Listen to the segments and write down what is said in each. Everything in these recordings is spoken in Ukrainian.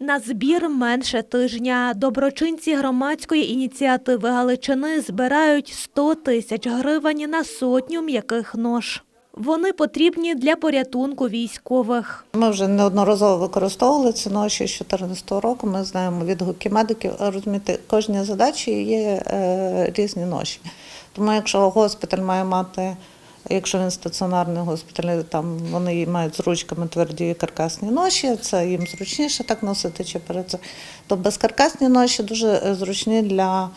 На збір менше тижня. Доброчинці громадської ініціативи Галичини збирають 100 тисяч гривень на сотню м'яких нож. Вони потрібні для порятунку військових. Ми вже неодноразово використовували ці ноші з 2014 року. Ми знаємо відгуки медиків. Розумієте, кожній задачі є е, різні ноші. Тому якщо госпіталь має мати, якщо він стаціонарний госпіталь, там вони мають з ручками тверді каркасні ноші, це їм зручніше так носити чи перед це. То безкаркасні ноші дуже е, зручні для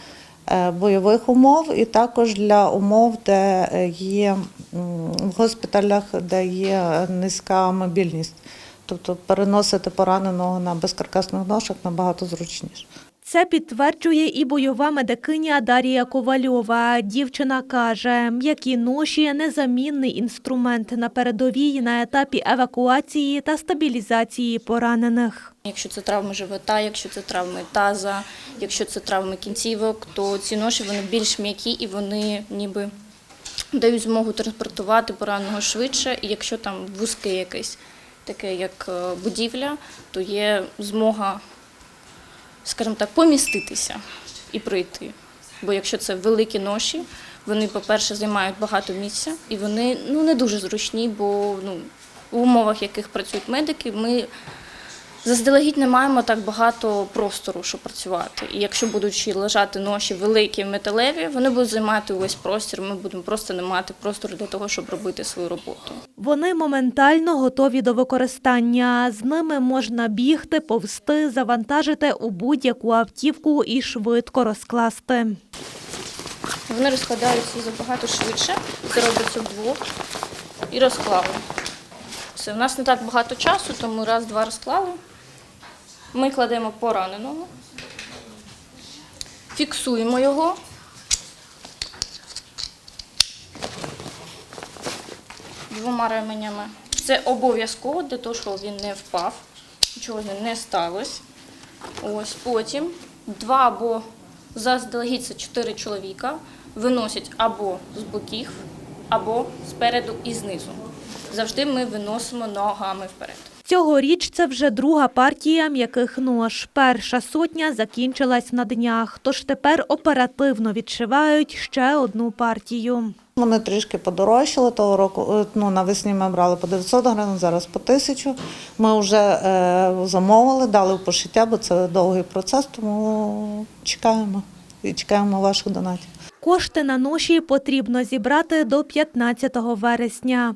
е, бойових умов і також для умов, де е, є в госпіталях, де є низька мобільність. Тобто переносити пораненого на безкаркасних ношах набагато зручніше. Це підтверджує і бойова медикиня Дарія Ковальова. Дівчина каже, м'які ноші – незамінний інструмент на передовій на етапі евакуації та стабілізації поранених. Якщо це травми живота, якщо це травми таза, якщо це травми кінцівок, то ці ноші вони більш м'які і вони ніби дають змогу транспортувати пораненого швидше. І якщо там вузьке якесь таке, як е, будівля, то є змога, скажімо так, поміститися і пройти. Бо якщо це великі ноші, вони, по-перше, займають багато місця і вони ну, не дуже зручні, бо ну, в умовах, в яких працюють медики, ми Заздалегідь не маємо так багато простору, щоб працювати. І якщо будуть лежати ноші великі, металеві, вони будуть займати увесь простір. Ми будемо просто не мати простору для того, щоб робити свою роботу. Вони моментально готові до використання. З ними можна бігти, повсти, завантажити у будь-яку автівку і швидко розкласти. Вони розкладаються забагато швидше, це робиться вдвох і розклали. Все, у нас не так багато часу, тому раз-два розклали. Ми кладемо пораненого, фіксуємо його. Двома ременями. Це обов'язково для того, щоб він не впав, нічого не сталося. Ось потім два або заздалегідь це чотири чоловіка виносять або з боків, або спереду і знизу. Завжди ми виносимо ногами вперед. Цьогоріч це вже друга партія м'яких нож. Перша сотня закінчилась на днях, тож тепер оперативно відшивають ще одну партію. Вони трішки подорожчали того року. е, Ну, навесні ми брали по 900 гривень, зараз по 1000. Ми вже е, замовили, дали в пошиття, бо це довгий процес, тому чекаємо і чекаємо ваших донатів. Кошти на ноші потрібно зібрати до 15 вересня.